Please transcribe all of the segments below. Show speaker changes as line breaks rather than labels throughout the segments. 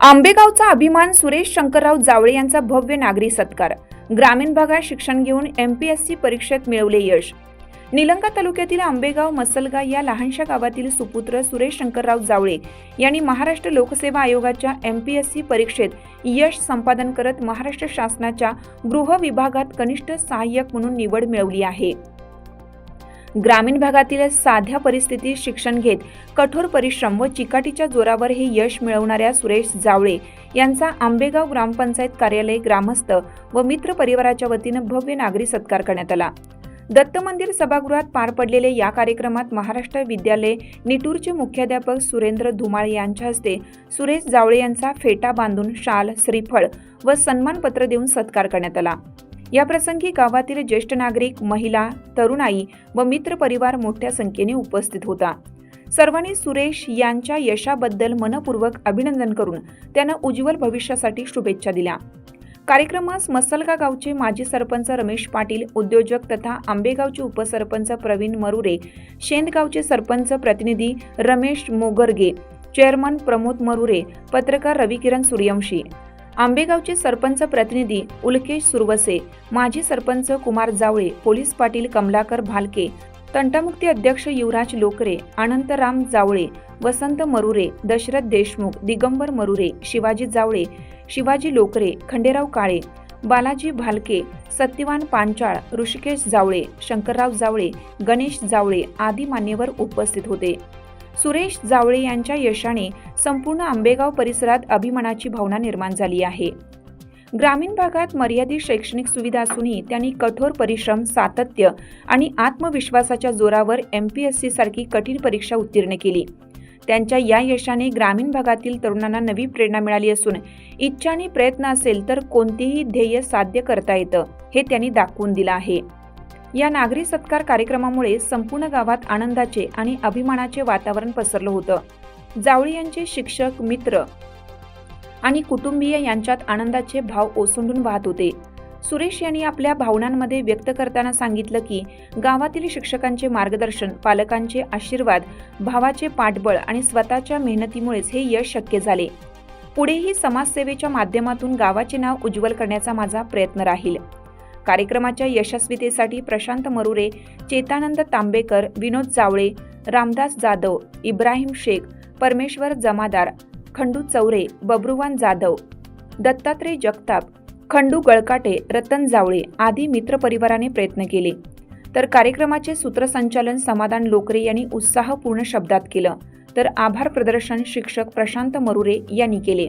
आंबेगावचा अभिमान सुरेश शंकरराव जावळे यांचा भव्य नागरी सत्कार. ग्रामीण भागात शिक्षण घेऊन एम पी एस सी परीक्षेत मिळवले यश. निलंगा तालुक्यातील आंबेगाव मसलगा या लहानशा गावातील सुपुत्र सुरेश शंकरराव जावळे यांनी महाराष्ट्र लोकसेवा आयोगाच्या एम पी एस सी परीक्षेत यश संपादन करत महाराष्ट्र शासनाच्या गृह विभागात कनिष्ठ सहाय्यक म्हणून निवड मिळवली आहे. ग्रामीण भागातील साध्या परिस्थितीत शिक्षण घेत कठोर परिश्रम व चिकाटीच्या जोरावर हे यश मिळवणाऱ्या सुरेश जावळे यांचा आंबेगाव ग्रामपंचायत कार्यालय ग्रामस्थ व मित्र परिवाराच्या वतीनं भव्य नागरी सत्कार करण्यात आला. दत्त मंदिर सभागृहात पार पडलेले या कार्यक्रमात महाराष्ट्र विद्यालय निटूरचे मुख्याध्यापक सुरेंद्र धुमाळ यांच्या हस्ते सुरेश जावळे यांचा फेटा बांधून शाल श्रीफळ व सन्मानपत्र देऊन सत्कार करण्यात आला. याप्रसंगी गावातील ज्येष्ठ नागरिक महिला तरुणाई व मित्र परिवार मोठ्या संख्येने उपस्थित होता. सर्वांनी सुरेश यांच्या यशाबद्दल मनपूर्वक अभिनंदन करून त्यांना उज्ज्वल भविष्यासाठी शुभेच्छा दिल्या. कार्यक्रमास मसलगा गावचे माजी सरपंच रमेश पाटील उद्योजक तथा आंबेगावचे उपसरपंच प्रवीण मरुरे शेंदगावचे सरपंच प्रतिनिधी रमेश मोगरगे चेअरमन प्रमोद मरुरे पत्रकार रविकिरण सूर्यवंशी आंबेगावचे सरपंच प्रतिनिधी उल्केश सुरवसे माजी सरपंच कुमार जावळे पोलीस पाटील कमलाकर भालके तंटामुक्ती अध्यक्ष युवराज लोकरे अनंतराम जावळे वसंत मरुरे दशरथ देशमुख दिगंबर मरुरे शिवाजी जावळे शिवाजी लोकरे खंडेराव काळे बालाजी भालके सत्यवान पांचाळ ऋषिकेश जावळे शंकरराव जावळे गणेश जावळे आदी मान्यवर उपस्थित होते. सुरेश जावळे यांच्या यशाने संपूर्ण आंबेगाव परिसरात अभिमानाची भावना निर्माण झाली आहे. ग्रामीण भागात मर्यादित शैक्षणिक सुविधा असूनही त्यांनी कठोर परिश्रम सातत्य आणि आत्मविश्वासाच्या जोरावर एम पी एस सी सारखी कठीण परीक्षा उत्तीर्ण केली. त्यांच्या या यशाने ग्रामीण भागातील तरुणांना नवी प्रेरणा मिळाली असून इच्छा आणि प्रयत्न असेल तर कोणतेही ध्येय साध्य करता येतं हे त्यांनी दाखवून दिलं आहे. या नागरी सत्कार कार्यक्रमामुळे संपूर्ण गावात आनंदाचे आणि अभिमानाचे वातावरण पसरलं होतं. जावळी यांचे शिक्षक मित्र आणि कुटुंबीय यांच्यात आनंदाचे भाव ओसंडून वाहत होते. सुरेश यांनी आपल्या भावनांमध्ये व्यक्त करताना सांगितलं की गावातील शिक्षकांचे मार्गदर्शन पालकांचे आशीर्वाद भावाचे पाठबळ आणि स्वतःच्या मेहनतीमुळेच हे यश शक्य झाले. पुढेही समाजसेवेच्या माध्यमातून गावाचे नाव उज्ज्वल करण्याचा माझा प्रयत्न राहील. कार्यक्रमाच्या यशस्वीतेसाठी प्रशांत मरुरे चेतानंद तांबेकर विनोद जावळे रामदास जाधव इब्राहिम शेख परमेश्वर जमादार खंडू चौरे बब्रुवान जाधव दत्तात्रय जगताप खंडू गळकाटे रतन जावळे आदी मित्रपरिवाराने प्रयत्न केले. तर कार्यक्रमाचे सूत्रसंचालन समाधान लोकरे यांनी उत्साहपूर्ण शब्दात केलं. तर आभार प्रदर्शन शिक्षक प्रशांत मरुरे यांनी केले.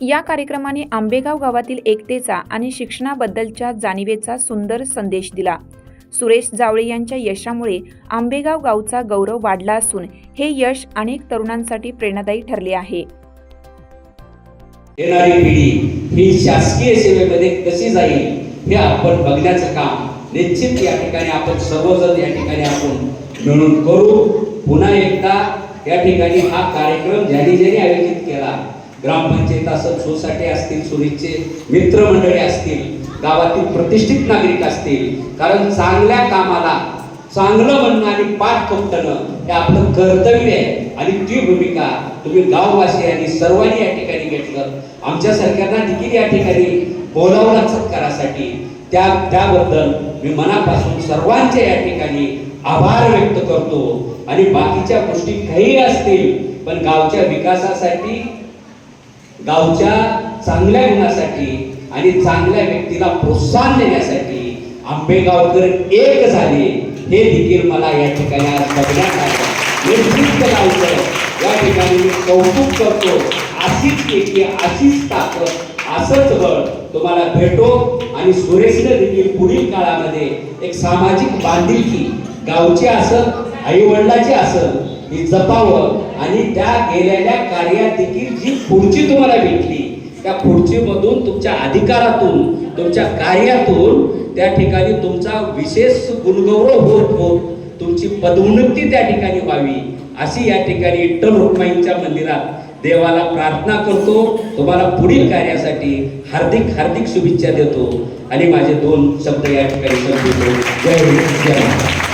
या कार्यक्रमाने आंबेगाव गावातील एकतेचा आणि शिक्षणाबद्दलच्या जाणीवेचा सुंदर संदेश दिला. सुरेश जावळे यांच्या यशामुळे आंबेगाव गावचा गौरव वाढला असून हे यश अनेक तरुणांसाठी प्रेरणादायी ठरले आहे.
येणारी पिढी ही शासकीय सेवेमध्ये कशी जाईल हे आपण बघण्याचं काम निश्चित या ठिकाणी आपण सर्वजण या ठिकाणी आपण मिळून करू. पुन्हा एकदा या ठिकाणी हा कार्यक्रम ज्यांनी ज्यांनी आयोजित केला ग्रामपंचायत असेल सोसायटी असतील सुनीचे मित्रमंडळी असतील गावातील प्रतिष्ठित नागरिक असतील कारण चांगल्या कामाला चांगलं म्हणणं आणि पाठ कमटणं हे आपलं कर्तव्य आहे. आणि ती भूमिका तुम्ही गाववासियांनी सर्वांनी या ठिकाणी घेतलं. आमच्या सरकारला देखील या ठिकाणी बोलावलं सत्कारासाठी त्या त्याबद्दल मी मनापासून सर्वांचे या ठिकाणी आभार व्यक्त करतो. आणि बाकीच्या गोष्टी काही असतील पण गावच्या विकासासाठी गावच्या चांगल्या गुणासाठी आणि चांगल्या व्यक्तीला प्रोत्साहन देण्यासाठी आंबेगावकर एक झाले. हे देखील मला या ठिकाणी आज बघण्यात आलं. नेतृत्व गावकर या ठिकाणी मी कौतुक करतो. अशीच एकी अशीच ताकद असंच बळ तुम्हाला भेटो. आणि सुरेशने देखील पुढील काळामध्ये एक सामाजिक बांधिलकी गावची असं आई वडिलाची असं ही जपावं. आणि त्या गेलेल्या कार्यात देखील जी पुढची तुम्हाला भेटली त्या पुढची मधून तुमच्या अधिकारातून तुमच्या कार्यातून त्या ठिकाणी तुमचा विशेष गुणगौरव होत होत तुमची पदोन्नती त्या ठिकाणी व्हावी. अशी या ठिकाणी विठ्ठल रुक्माईंच्या मंदिरात देवाला प्रार्थना करतो. तुम्हाला पुढील कार्यासाठी हार्दिक हार्दिक शुभेच्छा देतो. आणि माझे दोन शब्द या ठिकाणी जय हिंद जय